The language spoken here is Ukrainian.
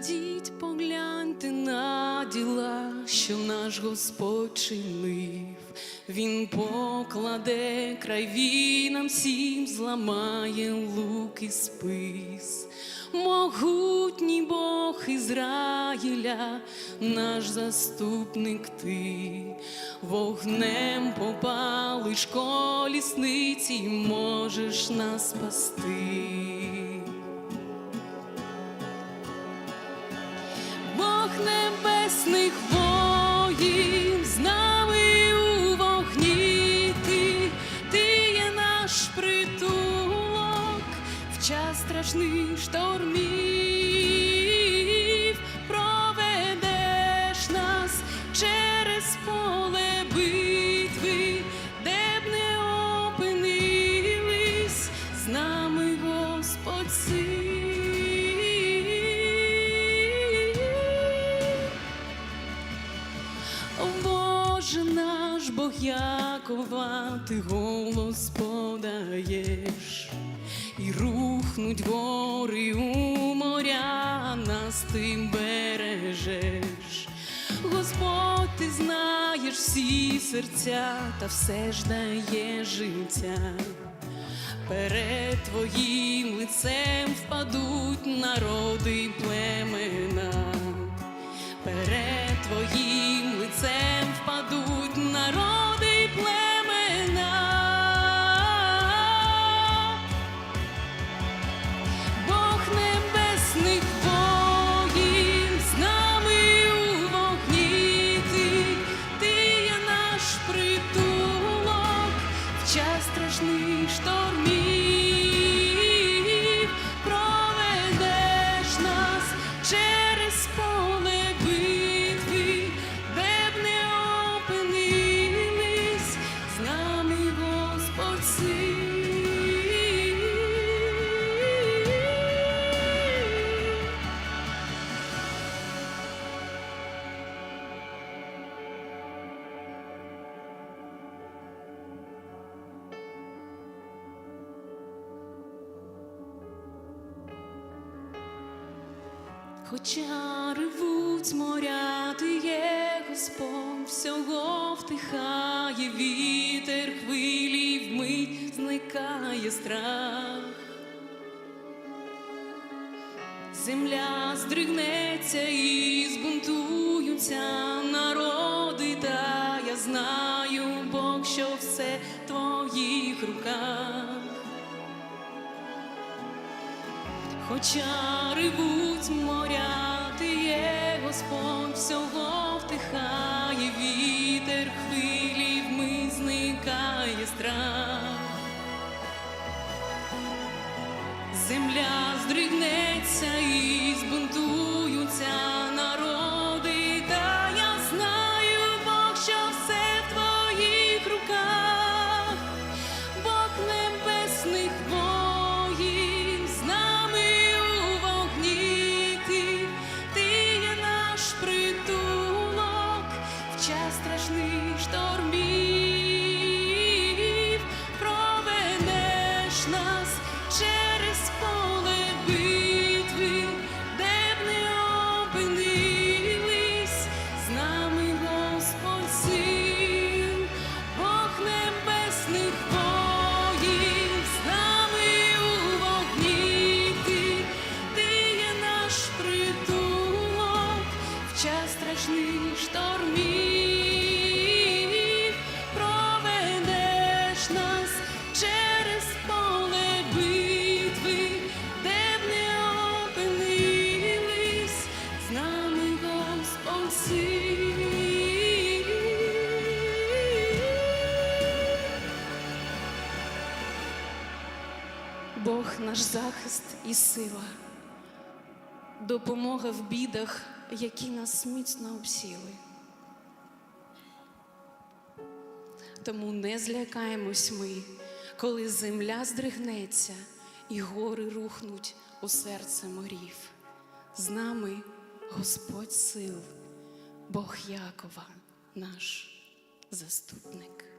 Ідіть, погляньте на діла, що наш Господь чинив. Він покладе край війнам всім, зламає лук і спис. Могутній Бог Ізраїля, наш заступник ти, вогнем попалиш колісниці, можеш нас спасти. Небесних О Боже наш Бог Якова, ти голос подаєш, і рухнуть гори у моря, нас ти бережеш. Господь, ти знаєш всі серця, та все ж дає життя. Перед твоїм лицем впадуть народи племена. Час страшний штормів, Хоча ревуть моря, ти є Господь, всього втихає вітер, хвилі вмить зникає страх. Земля здригнеться і збунтуються народи, та я знаю, Бог, що все в твоїх руках. Хоча ревуть моря, ти є Господь, всього втихає вітер, хвилі вмить зникає страх. Земля здригнеться і збунтуються Бог наш захист і сила, допомога в бідах, які нас міцно обсіли. Тому не злякаємось ми, коли земля здригнеться і гори рухнуть у серце морів. З нами Господь сил, Бог Якова, наш заступник.